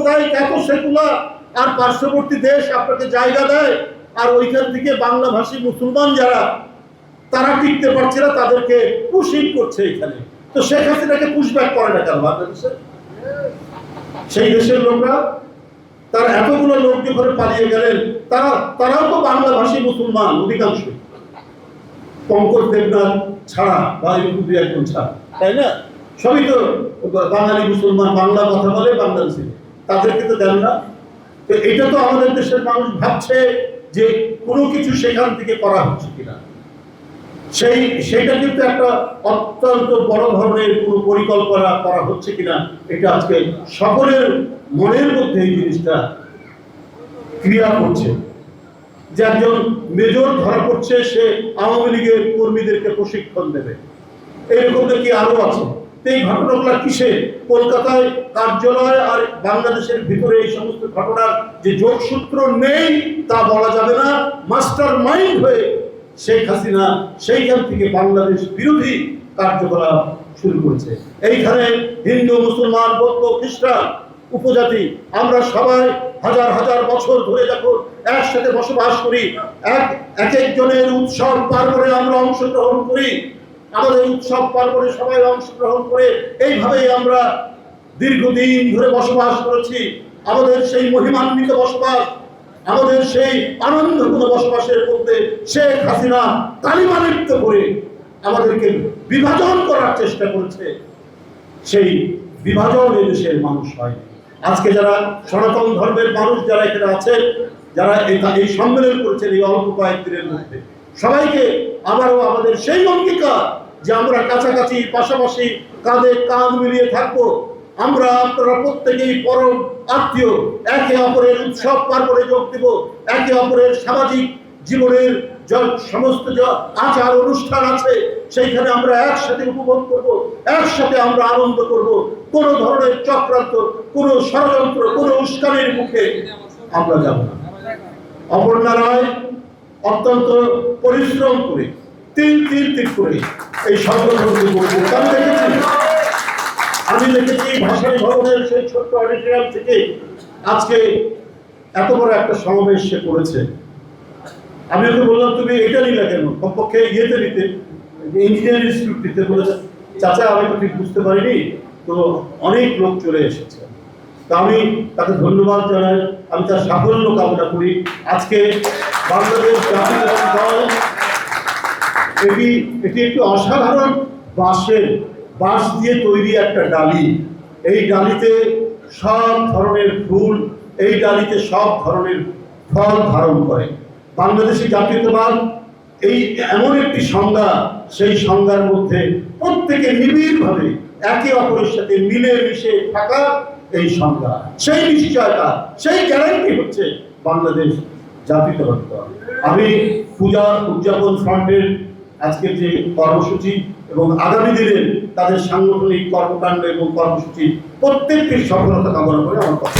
সাম্প্রদায়িক এত সেকুলার। আর পার্শ্ববর্তী দেশ আপনাকে জায়গা দেয়, আর ওইখান থেকে বাংলাভাষী মুসলমান যারা, তারা টিকতে পারছে না, তাদেরকে পুশিং করছে এখানে। তো শেখ হাসিনাকে পুশব্যাক করে না কেন বাংলাদেশে? সেই দেশের লোকরা এতগুলো লোক যখন পালিয়ে গেলেন, তারা, তারাও তো বাংলাভাষী মুসলমান অধিকাংশ। পঙ্কজ দেবনাথ ছাড়া বা একজন ছাড়া, তাই না? সবই তো বাঙালি মুসলমান, বাংলা কথা বলে বাংলাদেশে। তাদেরকে তো দেন না। তো এটা তো আমাদের দেশের মানুষ ভাবছে যে কোনো কিছু সেখান থেকে করা হচ্ছে কিনা। সেই, সেইটা কিন্তু একটা অত্যন্ত বড় ধরনের কোনো পরিকল্পনা করা হচ্ছে কিনা, এটা আজকে সকলের মনের মধ্যে এই জিনিসটা ক্রিয়া করছে। যে একজন মেজর ধরা পড়ছে, সে আওয়ামী লীগের কর্মীদেরকে প্রশিক্ষণ দেবে। এরকম কি আরও আছে? এই ঘটনাগুলো কিসে? কলকাতায় কার্যালয় আর বাংলাদেশের ভিতরে এই সমস্ত ঘটনার যে যোগসূত্র নেই, তা বলা যাবে না। মাস্টার মাইন্ড হয়ে শেখ হাসিনা সেইখান থেকে বাংলাদেশ বিরোধী কার্যকলাপ শুরু করেছে। এইখানে হিন্দু, মুসলমান, বৌদ্ধ, খ্রিস্টান, উপজাতি, আমরা সবাই হাজার হাজার বছর ধরে যখন একসাথে বসবাস করি, এক এক একজনের উৎসব পার্বণে আমরা অংশগ্রহণ করি আমাদের উৎসব পার্বণে সবাই অংশগ্রহণ করে এইভাবেই আমরা দীর্ঘদিন ধরে বসবাস করেছি। আমাদের সেই মহিমান্বিত বসবাস, আমাদের সেই আনন্দপূর্ণ বসবাসের মধ্যে শেখ হাসিনা কালিমা লিপ্ত করে আমাদেরকে বিভাজন করার চেষ্টা করেছে। সেই বিভাজন এই দেশের মানুষ হয়। আজকে যারা সনাতন ধর্মের মানুষ যারা এখানে আছে, যারা এই সম্মেলন করেছেন এই অল্প কয়েকদিনের মধ্যে সবাইকে আবারও আমাদের সেই অঙ্গীকার যে আমরা কাছাকাছি, পাশাপাশি কাঁধে কাঁধ মিলিয়ে থাকব। আমরা আপনারা প্রত্যেকেই পরম আত্মীয়। একে অপরের উৎসব পার্বণে যোগ দেব, একে অপরের সামাজিক জীবনের সমস্ত আচার অনুষ্ঠান আছে, সেইখানে আমরা একসাথে উপভোগ করব, একসাথে আমরা আনন্দ করব। কোন ধরনের চক্রান্ত, কোন ষড়যন্ত্র, কোন উস্কানির মুখে আমরা যাব না। অপর্ণা রায় অত্যন্ত পরিশ্রম করে তিল তিল তিল করে এই সংগঠনকে করছে। আমি দেখেছি আমি দেখেছি ভবনের সেই ছোট্ট অডিটোরিয়াম থেকে আজকে এত বড় একটা সমাবেশ সে করেছে। আমি ওকে বললাম, তুমি এটা নিলে কেন? কমপক্ষে ইয়েতে নিতে। ইঞ্জিনিয়ারিং ইনস্টিটিউট নিতে বলেছে, চাচা, আমি তো ঠিক বুঝতে পারিনি। তো অনেক লোক চলে এসেছে। আমি তাকে ধন্যবাদ জানাই। আমি তার সাফল্য কামনা করি। আজকে বাংলাদেশ জাতীয় এটি এটি একটি অসাধারণ বাঁশের, বাঁশ দিয়ে তৈরি একটা ডালি। এই ডালিতে সব ধরনের ফুল, এই ডালিতে সব ধরনের ফল ধারণ করে। বাংলাদেশি জাতীয়তাবাদ, এই এমন একটি সংজ্ঞা, সেই সংজ্ঞার মধ্যে প্রত্যেকে নিবিড়ভাবে একে অপরের সাথে মিলে মিশে থাকা এই সংজ্ঞা সেই নিশ্চয়তা সেই গ্যারান্টি হচ্ছে বাংলাদেশ জাতীয়তাবাদ। আমি পূজা উদযাপন ফ্রন্টের আজকের যে কর্মসূচি এবং আগামী দিনের তাদের সাংগঠনিক কর্মকাণ্ড এবং কর্মসূচি প্রত্যেকটির সফলতা কামনা করে আমার কথা